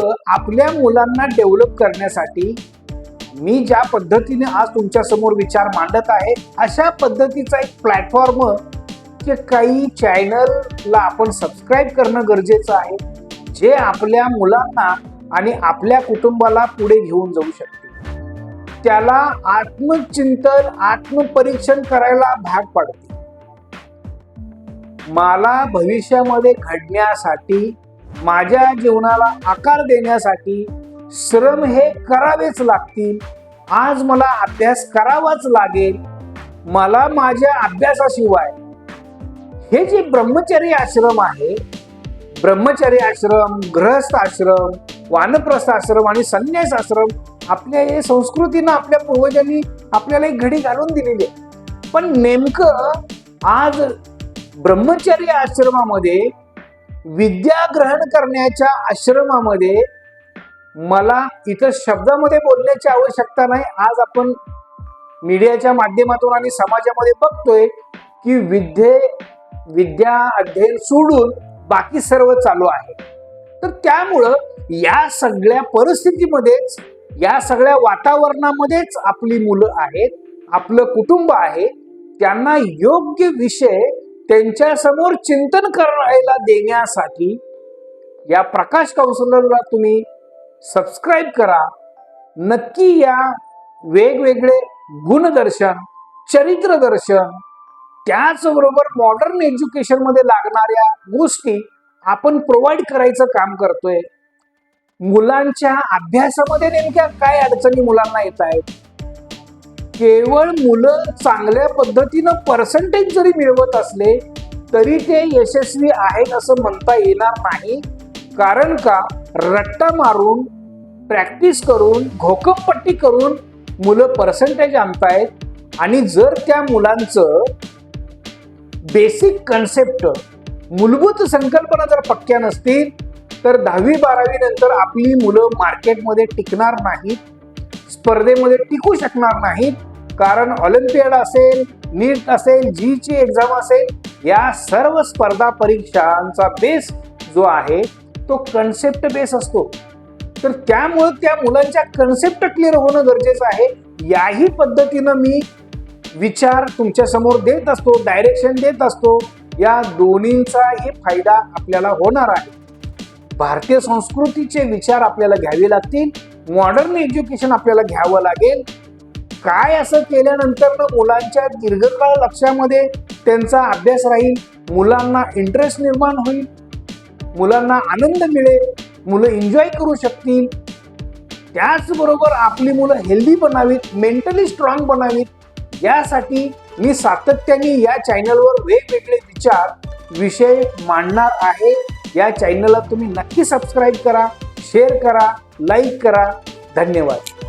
आपल्या मुलांना डेव्हलप करण्यासाठी मी ज्या पद्धतीने आज तुमच्यासमोर विचार मांडत आहे अशा पद्धतीचा एक प्लॅटफॉर्म जे काही चॅनलला आपण सबस्क्राईब करणं गरजेचं आहे जे आपल्या मुलांना आणि आपल्या कुटुंबाला पुढे घेऊन जाऊ शकते. त्याला आत्मचिंतन आत्मपरीक्षण करायला भाग पाडते. मला भविष्यामध्ये घडण्यासाठी माझ्या जीवनाला आकार देण्यासाठी श्रम हे करावेच लागतील. आज मला अभ्यास करावाच लागेल. मला माझ्या अभ्यासाशिवाय. हे जे ब्रह्मचर्य आश्रम आहे ब्रह्मचर्य आश्रम गृहस्थ आश्रम वानप्रस्थ आश्रम आणि संन्यास आश्रम आपल्या हे संस्कृतीनं आपल्या पूर्वजांनी आपल्याला एक घडी घालून दिलेली आहे. पण नेमकं आज ब्रह्मचर्य आश्रमामध्ये विद्या ग्रहण करण्याच्या आश्रमामध्ये मला इथं शब्दामध्ये बोलण्याची आवश्यकता नाही. आज आपण मीडियाच्या माध्यमातून आणि समाजामध्ये बघतोय की विद्ये विद्या अध्ययन सोडून बाकी सर्व चालू आहे. तर त्यामुळं या सगळ्या परिस्थितीमध्येच या सगळ्या वातावरणामध्येच आपली मुलं आहेत आपलं कुटुंब आहे त्यांना योग्य विषय त्यांच्यासमोर चिंतन करायला देण्यासाठी या प्रकाश काउन्सिलरला तुम्ही सबस्क्राईब करा. नक्की या वेगवेगळे गुणदर्शन चरित्र दर्शन त्याचबरोबर मॉडर्न एज्युकेशनमध्ये लागणाऱ्या गोष्टी आपण प्रोव्हाइड करायचं काम करतोय. मुलांच्या अभ्यासामध्ये नेमक्या काय अडचणी मुलांना येत आहेत? केवळ मुलं चांगल्या पद्धतीनं पर्सेंटेज जरी मिळवत असले तरी ते यशस्वी आहेत असं म्हणता येणार नाही. कारण का? रट्टा मारून प्रॅक्टिस करून घोकमपट्टी करून मुलं पर्सेंटेज आणतायत. आणि जर त्या मुलांचं बेसिक कन्सेप्ट मूलभूत संकल्पना जर पक्क्या नसतील तर दहावी बारावी नंतर आपली मुलं मार्केटमध्ये टिकणार नाहीत. स्पर्धेमध्ये टिकू शकणार नाहीत. कारण ऑलिम्पियड असेल नीट असेल जीची एक्झाम असेल या सर्व स्पर्धा परीक्षांचा बेस जो आहे तो कन्सेप्ट बेस असतो. तर त्यामुळं त्या मुलांच्या कन्सेप्ट क्लिअर होणं गरजेचं आहे. याही पद्धतीनं मी विचार तुमच्यासमोर देत असतो डायरेक्शन देत असतो. या दोन्हींचाही फायदा आपल्याला होणार आहे. भारतीय संस्कृतीचे विचार आपल्याला घ्यावे लागतील. मॉडर्न एज्युकेशन आपल्याला घ्यावं लागेल. काय असं केल्यानंतर मुलांच्या दीर्घकाळ लक्षामध्ये त्यांचा अभ्यास राहील मुलांना इंटरेस्ट निर्माण होईल मुलांना आनंद मिळेल मुलं एन्जॉय करू शकतील. त्याचबरोबर आपली मुलं हेल्दी बनावीत मेंटली स्ट्रॉंग बनावीत. यासाठी मी सातत्याने या चॅनलवर वेगवेगळे विचार विषय मांडणार आहे. या चॅनलला तुम्ही नक्की सबस्क्राईब करा. शेअर करा लाईक करा. धन्यवाद.